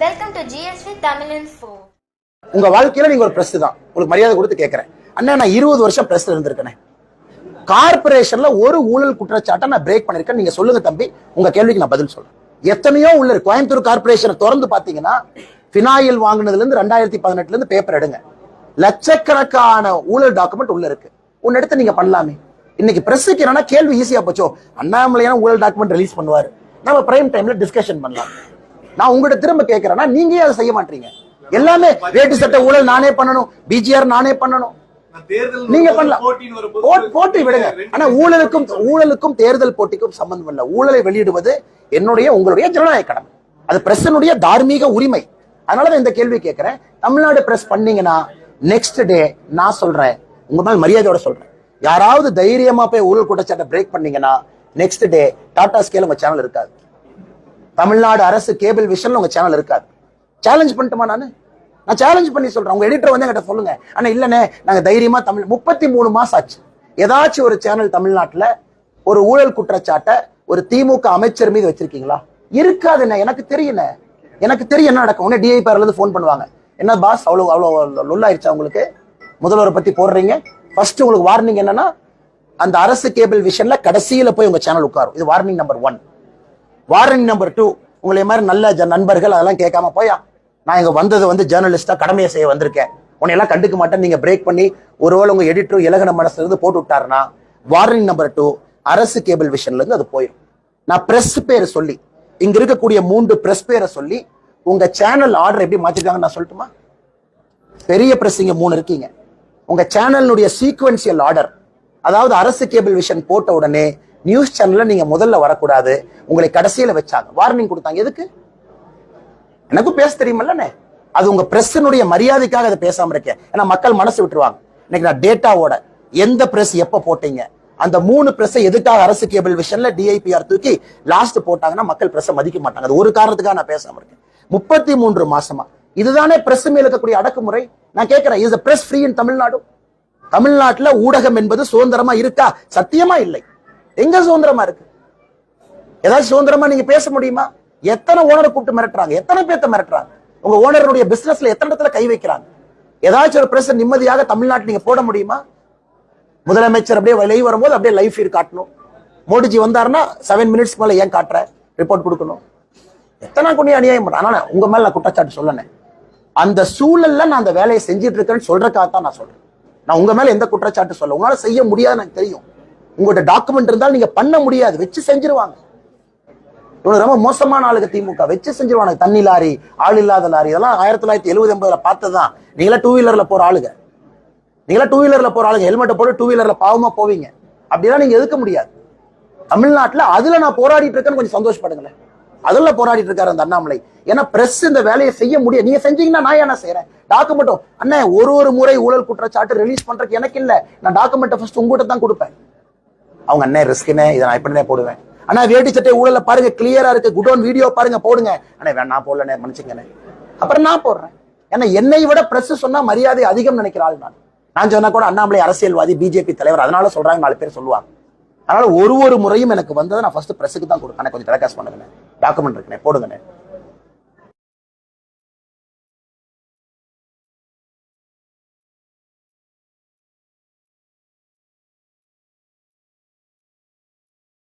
Welcome to GSV Tamil info உங்க வாழ்க்கையில நீங்க ஒரு பிரஸ் தான். உங்களுக்கு மரியாதை கொடுத்து கேட்கறேன் அண்ணா நான் இருபது வருஷம் பிரஸ்ல இருந்திருக்கேன். கார்பரேஷன்ல ஒரு ஊழல் குற்றச்சாட்டை நான் பிரேக் பண்ணிருக்கேன். நீங்க சொல்லுங்க தம்பி உங்க கேள்விக்கு நான் பதில் சொல்றேன். எத்தனையோ உள்ள இருக்கு. கோயம்புத்தூர் கார்பரேஷனை திறந்து பாத்தீங்கன்னா பினாயில் வாங்குனதுல இருந்து ரெண்டாயிரத்தி பதினெட்டுல இருந்து பேப்பர் எடுங்க. லட்சக்கணக்கான ஊழல் டாக்குமெண்ட் உள்ள இருக்கு. உன்ன எடுத்து நீங்க பண்ணலாமே. இன்னைக்கு பிரஸுக்கு என்னன்னா கேள்வி ஈஸியா போச்சோ. அண்ணாமலையான ஊழல் டாக்குமெண்ட் ரிலீஸ் பண்ணுவாரு. நம்ம பிரைம் டைம்ல டிஸ்கஷன் பண்ணலாம். நான் உங்ககிட்ட திரும்ப கேட்கிறேன்னா நீங்க அதை செய்ய மாட்டீங்க. எல்லாமே வேட்டு சட்ட ஊழல் நானே பண்ணணும் பிஜிஆர் நானே பண்ணணும். நீங்க பண்ணலாம். போட்டி விடுங்க. ஆனா ஊழலுக்கும் ஊழலுக்கும் தேர்தல் போட்டிக்கும் சம்பந்தம் இல்ல. ஊழலை வெளியிடுவது என்னுடைய உங்களுடைய ஜனநாயக கடமை. அது பிரஸ்னுடைய தார்மீக உரிமை. அதனாலதான் இந்த கேள்வி கேட்கிறேன் தமிழ்நாடு பிரஸ் பண்ணீங்கன்னா நெக்ஸ்ட் டே நான் சொல்றேன். உங்க மேல் மரியாதையோட சொல்றேன். யாராவது தைரியமா போய் ஊழல் குற்றச்சாட்டை பிரேக் பண்ணீங்கன்னா நெக்ஸ்ட் டே டாடா ஸ்கேல் உங்க சேனல் இருக்காது. தமிழ்நாடு அரசு கேபிள் விஷன் உங்க சேனல் இருக்காது. சேலஞ்ச் பண்ணட்டுமா நான்? நான் சேலஞ்ச் பண்ணி சொல்றேன். உங்க எடிட்டர் வந்து என்கிட்ட சொல்லுங்க. ஆனா இல்லனே நாங்க தைரியமா தமிழ் முப்பத்தி மூணு மாசம் ஆச்சு. ஏதாச்சும் ஒரு சேனல் தமிழ்நாட்டுல ஒரு ஊழல் குற்றச்சாட்டை ஒரு திமுக அமைச்சர் மீது வச்சிருக்கீங்களா? இருக்காதுண்ணே. எனக்கு தெரியல எனக்கு தெரியும் என்ன நடக்கும். உடனே டிஐபிஆர்ல இருந்து ஃபோன் பண்ணுவாங்க. என்ன பாஸ் அவ்வளோ அவ்வளோ லுல்லாயிருச்சா உங்களுக்கு? முதல்வரை பற்றி போடுறீங்க. ஃபர்ஸ்ட் உங்களுக்கு வார்னிங் என்னன்னா அந்த அரசு கேபிள் விஷன்ல கடைசியில் போய் உங்க சேனல் உட்காரும். இது warning number one warrant number two உங்களை மாதிரி நல்ல ஜ- நண்பர்கள் அதெல்லாம் கேட்காம போயா நான் இங்கே வந்தது வந்து ஜேர்னலிஸ்டாக கடமையை செய்ய வந்திருக்கேன். உன்னை எல்லாம் கண்டுக்க மாட்டேன் நீங்கள் பிரேக் பண்ணி ஒருவேளை உங்கள் எடிட்டரும் இலகன மனசுலேருந்து போட்டு விட்டாருன்னா வாரண்ட் நம்பர் டூ அரசு கேபிள் விஷன்லேருந்து அது போயிடும் நான் ப்ரெஸ் பேரை சொல்லி இங்கே இருக்கக்கூடிய மூன்று ப்ரெஸ் பேரை சொல்லி உங்கள் சேனல் ஆர்டர் எப்படி மாற்றிருக்காங்கன்னு நான் சொல்லட்டுமா? பெரிய ப்ரெஸ் இங்கே மூணு இருக்கீங்க. உங்கள் சேனலினுடைய சீக்வன்சியல் ஆர்டர் அதாவது அரசு கேபிள் விஷன் போட்ட உடனே நியூஸ் சேனல்ல நீங்க முதல்ல வரக்கூடாது. உங்களை கடைசியில வச்சாங்க. வார்னிங் கொடுத்தாங்க. எதுக்கு? எனக்கும் பேச தெரியுமல்லண்ணே. அது உங்க பிரஸ்னுடைய மரியாதைக்காக அதை பேசாம இருக்கேன் ஏன்னா மக்கள் மனசு விட்டுருவாங்க. இன்னைக்கு நான் டேட்டாவோட எந்த பிரஸ் எப்ப போட்டீங்க? அந்த மூணு பிரஸ்ஸை எதுக்காக அரசு கேபிள் விஷன்ல டிஐபிஆர் தூக்கி லாஸ்ட் போட்டாங்கன்னா மக்கள் பிரஸ்ஸை மதிக்க மாட்டாங்க. அது ஒரு காரணத்துக்காக நான் பேசாம இருக்கேன். முப்பத்தி மூன்று மாசமா. இதுதானே பிரஸ் மேல இருக்கக்கூடிய அடக்குமுறை? நான் கேட்கிறேன் is press free in Tamil Nadu தமிழ்நாட்டுல ஊடகம் என்பது சுதந்திரமா இருக்கா? சத்தியமா இல்லை. எங்க சுதந்திரமா இருக்கு? ஏதாச்சும் சுதந்திரமா நீங்க பேச முடியுமா? எத்தனை ஓனரை கூப்பிட்டு மிரட்டுறாங்க? எத்தனை பேர்த்த மிரட்டுறாங்க? உங்க ஓனருடைய பிசினஸ்ல எத்தனை இடத்துல கை வைக்கிறாங்க? ஏதாச்சும் ஒரு பிரஸ் நிம்மதியாக தமிழ்நாட்டில் நீங்க போட முடியுமா? முதலமைச்சர் அப்படியே லைவ் வரும்போது அப்படியே லைவ் ஃபீட் காட்டணும். மோடிஜி வந்தாருன்னா செவன் மினிட்ஸ் மேல ஏன் காட்டுற? ரிப்போர்ட் கொடுக்கணும். எத்தனை கொண்டு அநியாயம் பண்றேன் ஆனா உங்க மேல நான் குற்றச்சாட்டு சொல்லனேன் அந்த சூழல்ல நான் அந்த வேலையை செஞ்சிட்டு இருக்கேன்னு சொல்றக்காக தான் நான் சொல்றேன். நான் உங்க மேல எந்த குற்றச்சாட்டு சொல்ல உங்களால செய்ய முடியாதுன்னு எனக்கு தெரியும். உங்கள்கிட்ட டாக்குமெண்ட் இருந்தாலும் நீங்க பண்ண முடியாது. வச்சு செஞ்சிருவாங்க. இவனுக்கு ரொம்ப மோசமான ஆளுக திமுக. வச்சு செஞ்சிருவானுங்க தண்ணி லாரி ஆள் இல்லாத லாரி. இதெல்லாம் ஆயிரத்தி தொள்ளாயிரத்தி எழுபது எண்பதுல பார்த்ததுதான். நீங்களா டூ வீலர்ல போற ஆளுங்க. நீங்களா டூ வீலர்ல போற ஆளுங்க. ஹெல்மெட்டை போட்டு டூ வீலர்ல பாவமா போவீங்க. அப்படிலாம் நீங்க எதுக்க முடியாது. தமிழ்நாட்டுல அதுல நான் போராடிட்டு இருக்கேன்னு கொஞ்சம் சந்தோஷப்படுங்களேன். அதுல போராடிட்டு இருக்காரு அந்த அண்ணாமலை. ஏன்னா பிரஸ் இந்த வேலையை செய்ய முடியும் நீங்க செஞ்சீங்கன்னா நான் என்ன செய்யறேன் டாக்குமெண்ட்டும் அண்ணன் ஒரு ஒரு முறை ஊழல் குற்றச்சாட்டு ரிலீஸ் பண்றதுக்கு எனக்கு இல்லை. நான் டாக்குமெண்ட்டை ஃபர்ஸ்ட் உங்ககிட்ட தான் கொடுப்பேன். அவங்க அண்ணன் ரிஸ்க்குன்னு இதை நான் எப்படினே போடுவேன்? ஆனா வேட்டி சட்டை ஊழல பாருங்க கிளியரா இருக்கு. குட் ஒன் வீடியோ பாருங்க போடுங்க. அண்ணே வேணா நான் போடலண்ணே மன்னிச்சுங்கண்ணே அப்புறம் நான் போடுறேன். ஏன்னா என்னை விட பிரஸ் சொன்னா மரியாதை அதிகம் நினைக்கிற ஆள் நான். நான் சொன்னா கூட அண்ணாமலை அரசியல்வாதி பிஜேபி தலைவர் அதனால சொல்றாங்க நாலு பேர் சொல்லுவாங்க. அதனால ஒரு ஒரு முறையும் எனக்கு வந்ததை நான் ஃபர்ஸ்ட் பிரஸுக்கு தான் கொடுப்பேன் அண்ணே, கொஞ்சம் டெலகாஸ்ட் பண்ணுங்கண்ணே. டாக்குமெண்ட் இருக்குண்ணே போடுங்கண்ணே.